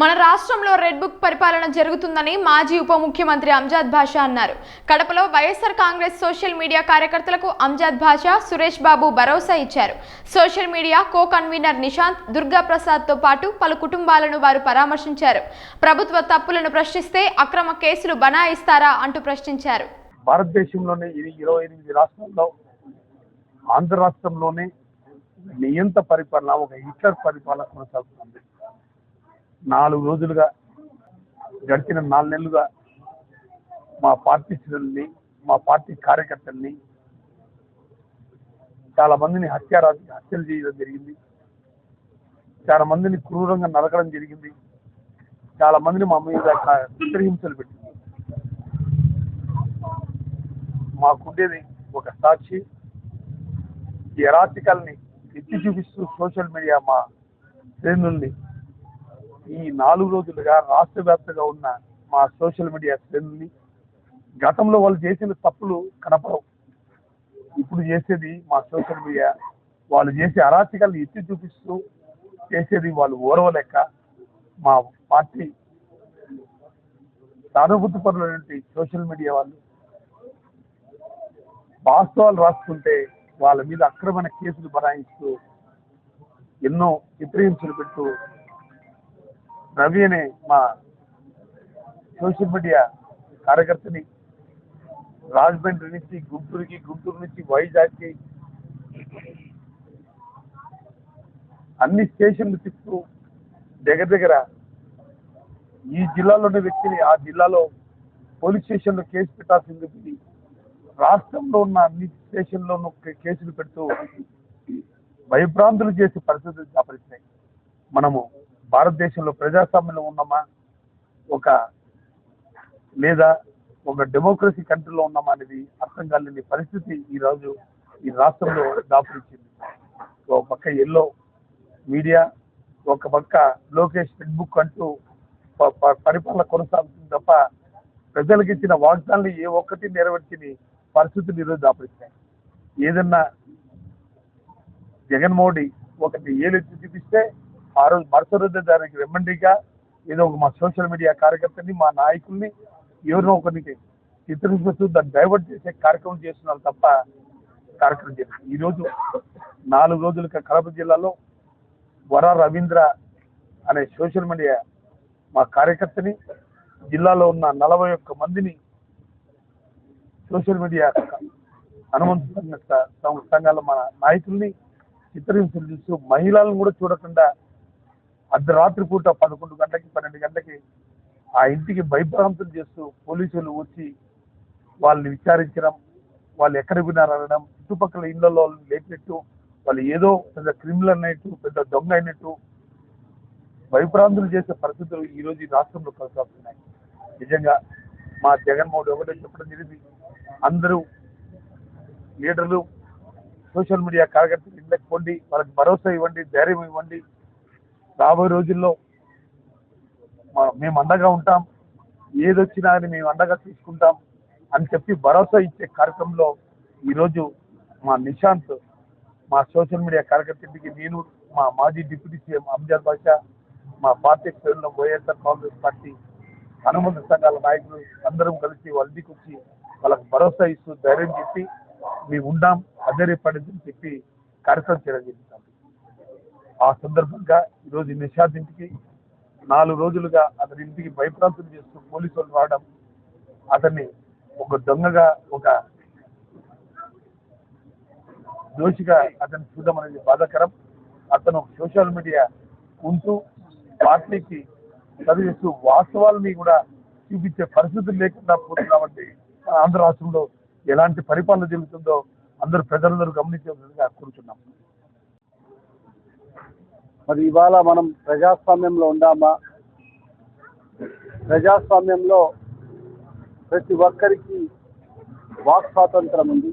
మన రాష్ట్రంలో red book పరిపాలన జరుగుతుందని మాజీ ఉప ముఖ్యమంత్రి అంజాద్ భాషా అన్నారు. కడపలో వైఎస్ఆర్ కాంగ్రెస్ సోషల్ మీడియా కార్యకర్తలకు అంజాద్ భాషా సురేష్ బాబు భరోసా ఇచ్చారు. Social media co convener Nishant Durga ప్రసాద్తో పాటు పలు కుటుంబాలను వారు పరామర్శించారు. ప్రభుత్వ తప్పులను ప్రశ్నిస్తే అక్రమ కేసులు బనాయిస్తారా అంటూ ప్రశ్నించారు. భారతదేశంలోనే ఇరవై ఎనిమిది రాష్ట్రాల్లో ఆంధ్ర రాష్ట్రంలోనే నియంత పరిపాలన ఒక హిట్లర్ పరిపాలన కొనసాగుతుంది. నాలుగు రోజులుగా గడిచిన నాలుగు నెలలుగా మా పార్టీ శ్రేణుల్ని మా పార్టీ కార్యకర్తల్ని చాలా మందిని హత్యారా హత్యలు చేయడం జరిగింది. చాలా మందిని క్రూరంగా నరకడం జరిగింది. చాలా మందిని మా మీద చిత్రహింసలు పెట్టింది. మాకుండేది ఒక సాక్షి. ఈ అరాచకాల్ని ఎత్తి చూపిస్తూ సోషల్ మీడియా మా శ్రేణుల్ని ఈ నాలుగు రోజులుగా రాష్ట్ర వ్యాప్తంగా ఉన్న మా సోషల్ మీడియా శ్రేణుల్ని గతంలో వాళ్ళు చేసిన తప్పులు కనపడవు. ఇప్పుడు చేసేది మా సోషల్ మీడియా. వాళ్ళు చేసే అరాచకాలను ఎత్తి చూపిస్తూ చేసేది వాళ్ళు ఓర్వలేక మా పార్టీ సానుభూతి పరులైనటువంటి సోషల్ మీడియా వాళ్ళు వాస్తవాలు రాసుకుంటే వాళ్ళ మీద అక్రమణ కేసులు బనాయిస్తూ ఎన్నో చిత్రహింసలు పెట్టు రవి అనే మా సోషల్ మీడియా కార్యకర్తని రాజమండ్రి నుంచి గుంటూరుకి గుంటూరు నుంచి వైజాగ్కి అన్ని స్టేషన్లు తిప్పుతూ దగ్గర దగ్గర ఈ జిల్లాలోని వ్యక్తిని ఆ జిల్లాలో పోలీస్ స్టేషన్లో కేసు పెట్టాల్సింది పోయి రాష్ట్రంలో ఉన్న అన్ని స్టేషన్లోనూ కేసులు పెడుతూ భయభ్రాంతులు చేసే పరిస్థితులు దాపరిస్తున్నాయి మనము భారతదేశంలో ప్రజాస్వామ్యంలో ఉన్నామా? ఒక లేదా ఒక డెమోక్రసీ కంట్రీలో ఉన్నామా అనేది అర్థం కాలేని పరిస్థితి ఈ రోజు ఈ రాష్ట్రంలో దాపురించింది. ఒక పక్క ఎల్లో మీడియా ఒక పక్క లోకేష్ రెడ్ బుక్ అంటూ పరిపాలన కొనసాగుతుంది తప్ప ప్రజలకు ఇచ్చిన వాగ్దానాలు ఏ ఒక్కటి నెరవేర్చని పరిస్థితులు ఈరోజు దాపరిస్తాయి ఏదన్నా జగన్మోహన్ రెడ్డి ఒకటి ఏలెత్తి చూపిస్తే ఆ రోజు మరుసటి రోజు దానికి రెమ్మండిగా ఏదో ఒక మా సోషల్ మీడియా కార్యకర్తని మా నాయకుల్ని ఎవరినో ఒకరికి చిత్రీకరిస్తూ దాన్ని డైవర్ట్ చేసే కార్యక్రమం చేస్తున్నారు తప్ప కార్యక్రమం చేస్తారు ఈ రోజు నాలుగు రోజులుగా కడప జిల్లాలో వర రవీంద్ర అనే సోషల్ మీడియా మా కార్యకర్తని జిల్లాలో ఉన్న నలభై ఒక్క మందిని సోషల్ మీడియా హనుమంత సంఘాల మన నాయకుల్ని చిత్రహింసలు చూస్తూ మహిళలను కూడా చూడకుండా అర్ధరాత్రి పూట పదకొండు గంటలకి పన్నెండు గంటలకి ఆ ఇంటికి భయభ్రాంతులు చేస్తూ పోలీసులు వచ్చి వాళ్ళని విచారించడం వాళ్ళు ఎక్కడ విన్నారు అనడం చుట్టుపక్కల ఇళ్ళలో లేపినట్టు వాళ్ళు ఏదో పెద్ద క్రిమినల్ అన్నట్టు పెద్ద దొంగ అయినట్టు భయభ్రాంతులు చేసే పరిస్థితులు ఈరోజు ఈ రాష్ట్రంలో కొనసాగుతున్నాయి. నిజంగా మా జగన్మోహన్ ఒకటే చెప్పడం జరిగింది. అందరూ లీడర్లు సోషల్ మీడియా కార్యకర్తలు ఇళ్ళకి పొండి వాళ్ళకి భరోసా ఇవ్వండి ధైర్యం ఇవ్వండి రాబోయే రోజుల్లో మేము అండగా ఉంటాం. ఏదొచ్చినా అని మేము అండగా తీసుకుంటాం అని చెప్పి భరోసా ఇచ్చే కార్యక్రమంలో ఈరోజు మా నిశాంత్ మా సోషల్ మీడియా కార్యకర్తకి నేను మా మాజీ డిప్యూటీ సీఎం అంజాద్ బాషా మా పార్టీ పేరులో వైఎస్ఆర్ కాంగ్రెస్ పార్టీ అనుబంధ సంఘాల నాయకులు అందరం కలిసి వాళ్ళ ఇంటికి వచ్చి వాళ్ళకి భరోసా ఇస్తూ ధైర్యం చెప్పి మేము ఉన్నాం అధైర్యపడదని చెప్పి కార్యక్రమం చేయడం జరిగింది. ఆ సందర్భంగా ఈరోజు నిషాద్ ఇంటికి నాలుగు రోజులుగా అతని ఇంటికి భయప్రాంతం చేస్తూ పోలీసులు రావడం అతన్ని ఒక దొంగగా ఒక దోషిగా అతన్ని చూడడం అనేది బాధాకరం. అతను సోషల్ మీడియా ఉంటూ పార్టీకి చదివిస్తూ వాస్తవాలని కూడా చూపించే పరిస్థితులు లేకుండా పోతున్నామంటే ఆంధ్ర రాష్ట్రంలో ఎలాంటి పరిపాలన జరుగుతుందో అందరూ ప్రజలందరూ గమనించవలసిందిగా కోరుచున్నాం. మరి ఇవాళ మనం ప్రజాస్వామ్యంలో ఉందామా? ప్రజాస్వామ్యంలో ప్రతి ఒక్కరికి వాక్ స్వాతంత్రం ఉంది.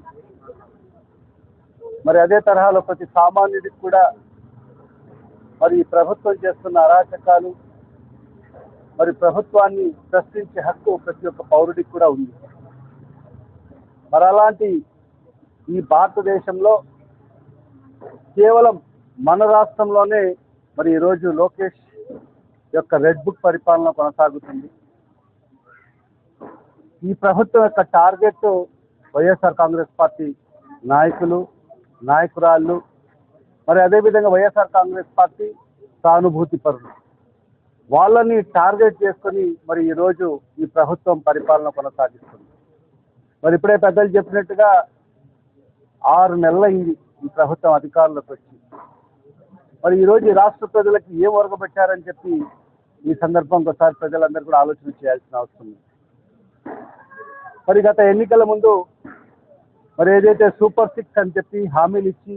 మరి అదే తరహాలో ప్రతి సామాన్యుడికి కూడా మరి ప్రభుత్వం చేస్తున్న అరాచకాలు మరి ప్రభుత్వాన్ని ప్రశ్నించే హక్కు ప్రతి ఒక్క పౌరుడికి కూడా ఉంది. మరి అలాంటి ఈ భారతదేశంలో కేవలం మన రాష్ట్రంలోనే మరి ఈరోజు లోకేష్ యొక్క రెడ్ బుక్ పరిపాలన కొనసాగుతుంది. ఈ ప్రభుత్వం యొక్క టార్గెట్ వైఎస్ఆర్ కాంగ్రెస్ పార్టీ నాయకులు నాయకురాళ్ళు మరి అదేవిధంగా వైఎస్ఆర్ కాంగ్రెస్ పార్టీ సానుభూతి పరులు. వాళ్ళని టార్గెట్ చేసుకొని మరి ఈరోజు ఈ ప్రభుత్వం పరిపాలన కొనసాగిస్తుంది. మరి ఇప్పుడే పెద్దలు చెప్పినట్టుగా ఆరు నెలలైంది ఈ ప్రభుత్వం అధికారంలోకి వచ్చి. మరి ఈరోజు రాష్ట్ర ప్రజలకు ఏం ఒరగబెట్టారని చెప్పి ఈ సందర్భంగా ఒకసారి ప్రజలందరూ కూడా ఆలోచన చేయాల్సిన అవసరం ఉంది. మరి గత ఎన్నికల ముందు మరి ఏదైతే సూపర్ సిక్స్ అని చెప్పి హామీలు ఇచ్చి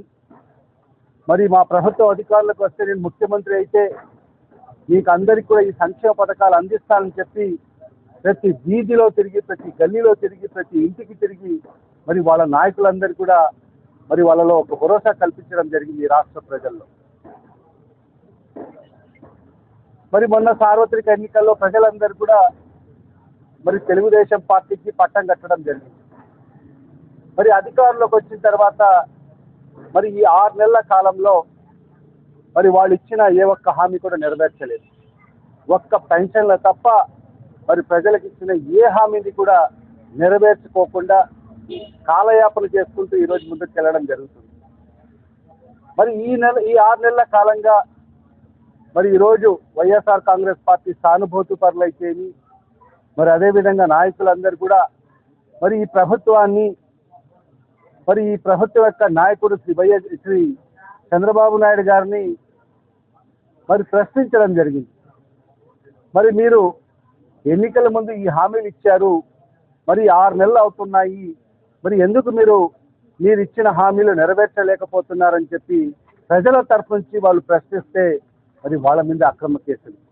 మరి మా ప్రభుత్వ అధికారులకు వస్తే నేను ముఖ్యమంత్రి అయితే మీకు అందరికీ కూడా ఈ సంక్షేమ పథకాలు అందిస్తానని చెప్పి ప్రతి వీధిలో తిరిగి ప్రతి గల్లీలో తిరిగి ప్రతి ఇంటికి తిరిగి మరి వాళ్ళ నాయకులందరూ కూడా మరి వాళ్ళలో ఒక భరోసా కల్పించడం జరిగింది ఈ రాష్ట్ర ప్రజల్లో. మరి మొన్న సార్వత్రిక ఎన్నికల్లో ప్రజలందరూ కూడా మరి తెలుగుదేశం పార్టీకి పట్టం కట్టడం జరిగింది. మరి అధికారంలోకి వచ్చిన తర్వాత మరి ఈ ఆరు నెలల కాలంలో మరి వాళ్ళు ఇచ్చిన ఏ ఒక్క హామీ కూడా నెరవేర్చలేదు. ఒక్క పెన్షన్ల తప్ప మరి ప్రజలకు ఇచ్చిన ఏ హామీని కూడా నెరవేర్చుకోకుండా కాలయాపన చేసుకుంటూ ఈరోజు ముందుకు వెళ్ళడం జరుగుతుంది. మరి ఈ నెల ఈ ఆరు నెలల కాలంగా మరి ఈరోజు వైఎస్ఆర్ కాంగ్రెస్ పార్టీ సానుభూతి పరులైతేమి మరి అదేవిధంగా నాయకులందరూ కూడా మరి ఈ ప్రభుత్వాన్ని మరి ఈ ప్రభుత్వం యొక్క నాయకుడు శ్రీ వైఎస్ శ్రీ చంద్రబాబు నాయుడు గారిని మరి ప్రశ్నించడం జరిగింది. మరి మీరు ఎన్నికల ముందు ఈ హామీలు ఇచ్చారు. మరి ఆరు నెలలు అవుతున్నాయి. మరి ఎందుకు మీరు మీరు ఇచ్చిన హామీలు నెరవేర్చలేకపోతున్నారని చెప్పి ప్రజల తరఫు నుంచి వాళ్ళు ప్రశ్నిస్తే మరి వాళ్ళ మీద అక్రమ కేసులు.